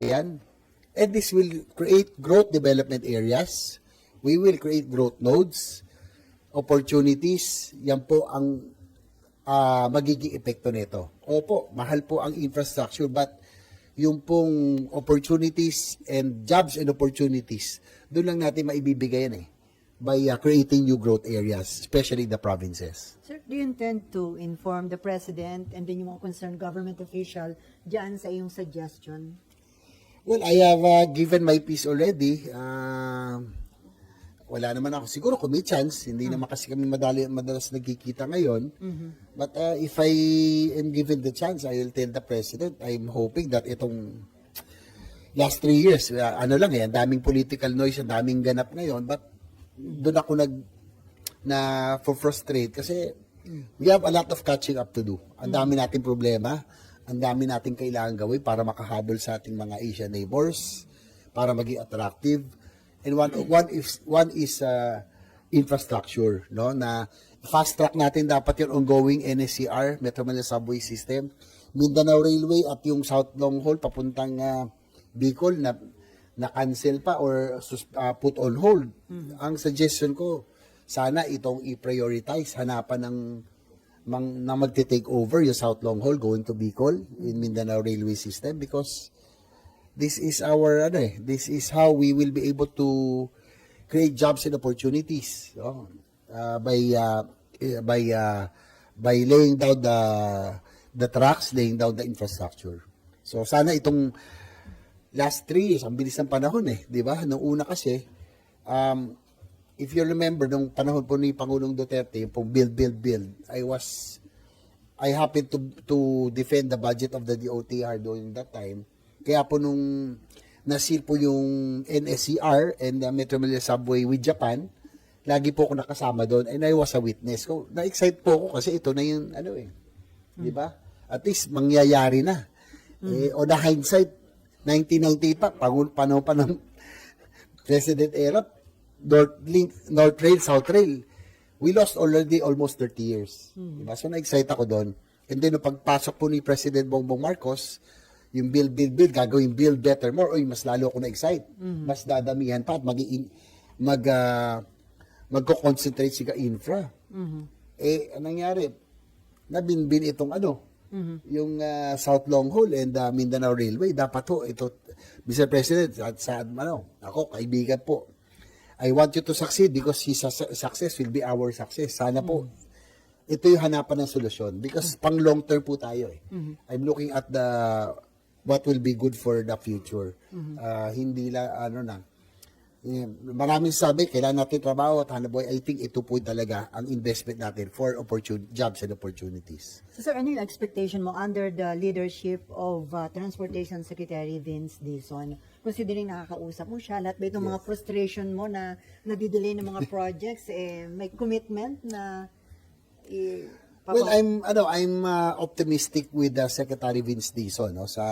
yan. And this will create growth development areas. We will create growth nodes, opportunities. Yan po ang ah, magiging epekto nito. Opo, mahal po ang infrastructure but yung pong opportunities and jobs and opportunities, doon lang natin maibibigay yan eh by ah, creating new growth areas, especially the provinces. Sir, do you intend to inform the President and then yung mga concerned government official dyan sa iyong suggestion? Well, I have uh, given my piece already. Uh, wala naman ako. Siguro kung may chance, hindi naman kasi kami madali, madalas nagkikita ngayon. But uh, if I am given the chance, I will tell the President, I'm hoping that itong last three years, uh, ano lang eh, ang daming political noise, ang daming ganap ngayon. But doon ako nag na for frustrate kasi we have a lot of catching up to do. Ang dami nating problema, ang dami nating kailangan gawin para makahabol sa ating mga Asian neighbors, para maging attractive. And one one is one is uh, infrastructure, no? Na fast track natin dapat yung ongoing NSCR, Metro Manila Subway System, Mindanao Railway at yung South Long Haul papuntang uh, Bicol na na-cancel pa or sus- uh, put on hold. Ang suggestion ko, sana itong i-prioritize, hanapan ng mang, na magte-take over yung South Long Haul going to Bicol in Mindanao Railway System because this is our ano eh, this is how we will be able to create jobs and opportunities no? uh, by uh, by uh, by laying down the the tracks, laying down the infrastructure. So sana itong last three years, ang bilis ng panahon eh, di ba? Nung una kasi, um, if you remember, nung panahon po ni Pangulong Duterte, yung pong build, build, build, I was, I happened to to defend the budget of the DOTR during that time. Kaya po nung nasil po yung NSCR and the Metro Manila Subway with Japan, lagi po ako nakasama doon and I was a witness. ko na-excite po ako kasi ito na yung ano eh. Di ba? At least mangyayari na. Eh, on the hindsight, 1990 pa, panahon pa ng President era, North Link, North Rail, South Rail. We lost already almost 30 years. Diba? So, na-excite ako doon. And then, pagpasok po ni President Bongbong Marcos, yung build, build, build, gagawin build better more, oy, mas lalo ako na-excite. Mas dadamihan pa at mag, mag, ah, magko-concentrate siya infra. Eh, anong nangyari? Nabinbin itong ano, yung ah, South Long Haul and ah, Mindanao Railway. Dapat po, ito, Mr. President, at sa, ano, ako, kaibigan po, I want you to succeed because his su- success will be our success. Sana po, ito yung hanapan ng solusyon because pang long term po tayo eh. I'm looking at the what will be good for the future. Ah, hindi la ano na. Eh, maraming sabi, kailangan natin trabaho at hanap buhay. I think ito po talaga ang investment natin for opportun- jobs and opportunities. So sir, ano yung expectation mo under the leadership of uh, Transportation Secretary Vince Dizon? Considering nakakausap mo siya, lahat ba itong mga frustration mo na nadidelay ng mga projects, eh, may commitment na eh, Well, I'm ano, I'm uh, optimistic with the Secretary Vince Dizon no sa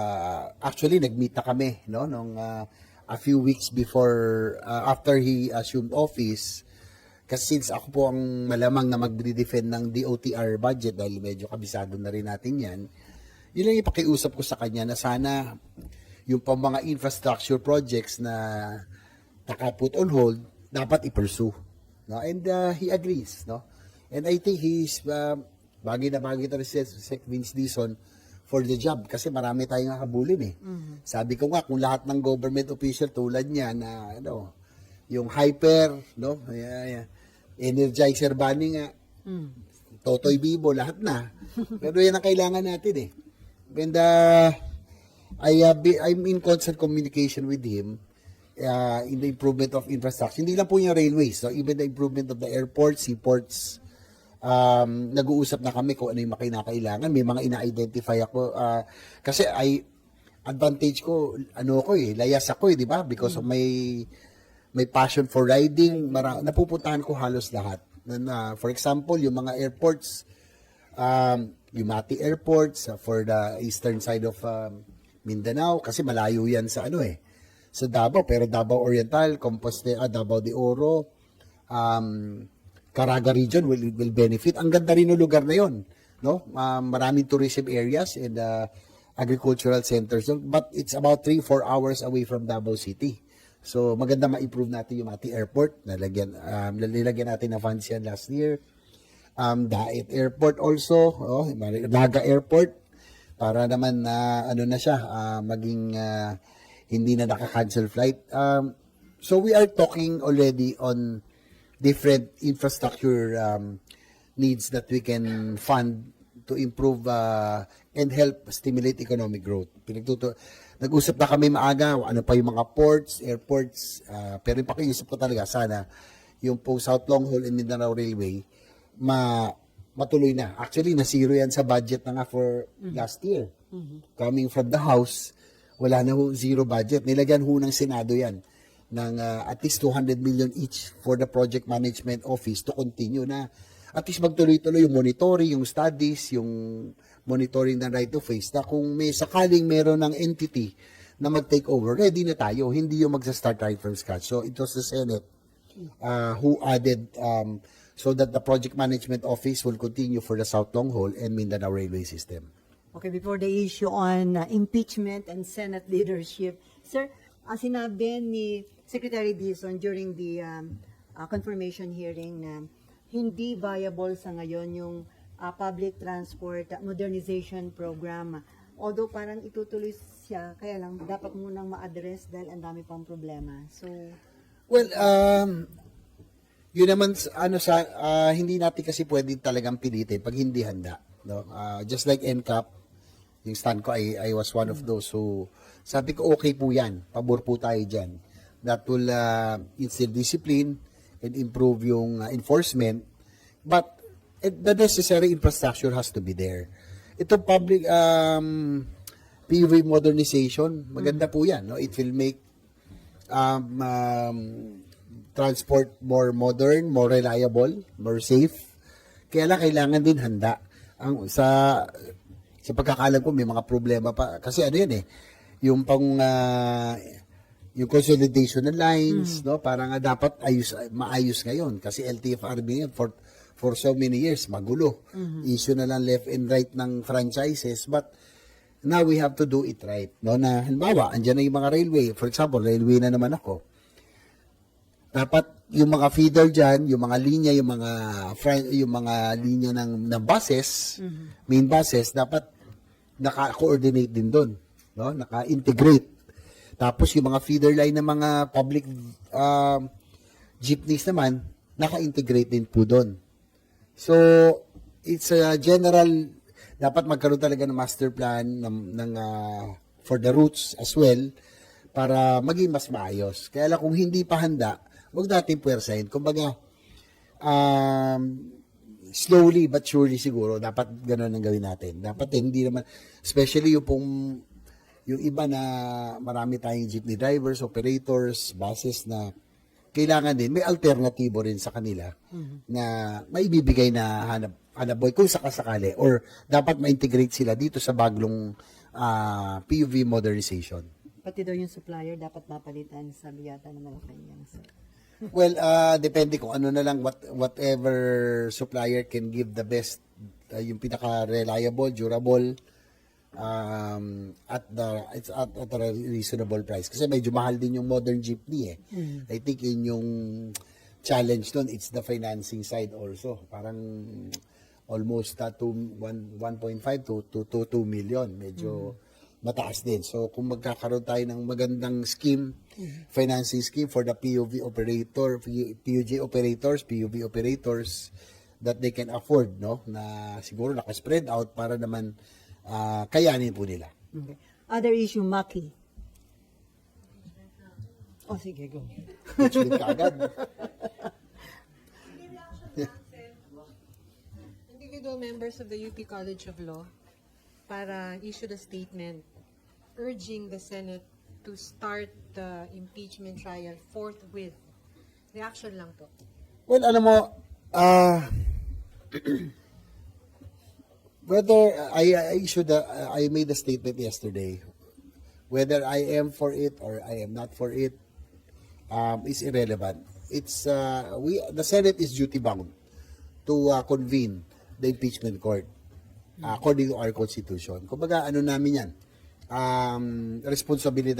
actually nagmeet na kami no nung uh, a few weeks before uh, after he assumed office kasi since ako po ang malamang na magde-defend ng DOTR budget dahil medyo kabisado na rin natin yan, yun lang yung pakiusap ko sa kanya na sana yung pang mga infrastructure projects na naka-put on hold, dapat i-pursue. No? And uh, he agrees. No? And I think he's uh, bagay na bagay na si Vince Dizon for the job kasi marami tayong habulin eh. Sabi ko nga, kung lahat ng government official tulad niya na ano, yung hyper, no? Yeah, yeah. Energizer bunny nga, Totoy Bibo, lahat na. Pero yan ang kailangan natin eh. And uh, I, uh, be, I'm in constant communication with him uh, in the improvement of infrastructure. Hindi lang po yung railways, so even the improvement of the airports, seaports, um, nag-uusap na kami kung ano yung makinakailangan. May mga ina-identify ako. uh, kasi I, advantage ko, ano ko eh, layas ako eh, di ba? Because of my, may passion for riding, mara, napupuntahan ko halos lahat. Na, na, for example, yung mga airports, um, yung Mati airports uh, for the eastern side of um, Mindanao, kasi malayo yan sa ano eh, sa Davao, pero Davao Oriental, Compostela, Davao de Oro, um, Caraga region will, will benefit. Ang ganda rin ng lugar na yon, no? Um, maraming tourism areas and uh, agricultural centers. But it's about 3-4 hours away from Davao City. So maganda ma-improve natin yung Mati Airport. Nalagyan, um, nilagyan natin ng funds yan last year. Um, Daet Airport also, oh, Naga Airport para naman na ano na siya ah, maging ah, hindi na naka-cancel flight. Um, so we are talking already on different infrastructure um, needs that we can fund to improve uh, and help stimulate economic growth. Pinagtuto nag-usap na kami maaga, ano pa yung mga ports, airports, ah, pero yung pakiusap ko talaga sana yung po South Long Haul and Mindanao Railway ma matuloy na. Actually, na zero yan sa budget na nga for last year. Coming from the House, wala na ho, zero budget. Nilagyan ho ng Senado yan ng uh, at least 200 million each for the project management office to continue na at least magtuloy-tuloy yung monitoring, yung studies, yung monitoring ng right of ways na kung may sakaling meron ng entity na mag-take over, ready na tayo. Hindi yung magsa-start right from scratch. So it was the Senate uh, who added um, so that the project management office will continue for the South Long Haul and Mindanao Railway System. Okay, before the issue on uh, impeachment and Senate leadership, sir, uh, sinabi ni Secretary Dizon during the um, uh, confirmation hearing na hindi viable sa ngayon yung uh, public transport modernization program. Although parang itutuloy siya, kaya lang dapat munang ma-address dahil ang dami pang problema. So, Well, um, yun naman, ano sa, ah, hindi natin kasi pwede talagang pilitin pag hindi handa. No? Ah, just like NCAP, yung stand ko, I, I was one of those who, sabi ko, okay po yan. Pabor po tayo dyan. That will uh, instill discipline and improve yung ah, enforcement. But eh, the necessary infrastructure has to be there. Ito public um, PUV modernization, maganda po yan. No? It will make um, um, transport more modern, more reliable, more safe. Kaya lang kailangan din handa. Ang sa sa pagkakalam ko may mga problema pa kasi ano yan eh yung pang ah, yung consolidation ng lines no? Parang nga dapat ayos maayos ngayon. Kasi LTFRB for for so many years magulo. Issue na lang left and right ng franchises but now we have to do it right no? Na halimbawa andyan na yung mga railway. For example railway na naman ako. Dapat yung mga feeder diyan, yung mga linya, yung mga yung mga linya ng ng buses, main buses dapat naka-coordinate din doon, no? Naka-integrate. Tapos yung mga feeder line ng mga public um, jeepneys naman, naka-integrate din po doon. So, it's a general, dapat magkaroon talaga ng master plan ng, ng ah, for the routes as well para maging mas maayos. Kaya lang kung hindi pa handa, wag natin puwersahin. Kumbaga, um, slowly but surely siguro, dapat ganun ang gawin natin. Dapat hindi naman, especially yung pong, yung iba na marami tayong jeepney drivers, operators, buses na kailangan din, may alternatibo rin sa kanila na maibibigay na hanap, hanap boy kung sakasakali or dapat ma-integrate sila dito sa bagong ah, PUV modernization. pati daw yung supplier dapat mapalitan sa biyata ng Malacanang, sir. Well, uh, depende kung ano na lang what whatever supplier can give the best uh, yung pinaka reliable, durable um, at the it's at, at a reasonable price kasi medyo mahal din yung modern jeepney eh. I think yun yung challenge doon it's the financing side also. Parang almost uh, to one- 1.5 to, to, to 2 million. Medyo mataas din. So, kung magkakaroon tayo ng magandang scheme, financing scheme for the PUV operator, PUJ operators, PUV operators, that they can afford, no? Na siguro naka-spread out para naman ah, kayanin po nila. Okay. Other issue, Maki. Oh, sige, go. Which will kaagad. individual members of the UP College of Law para issue the statement urging the Senate to start the impeachment trial forthwith. Reaction lang po. Well, alam mo, ah whether I, I issued a, I made a statement yesterday, whether I am for it or I am not for it, um, is irrelevant. It's uh, we the Senate is duty bound to uh, convene the impeachment court uh, according to our constitution. Kumbaga ano namin yan, um, responsibilidad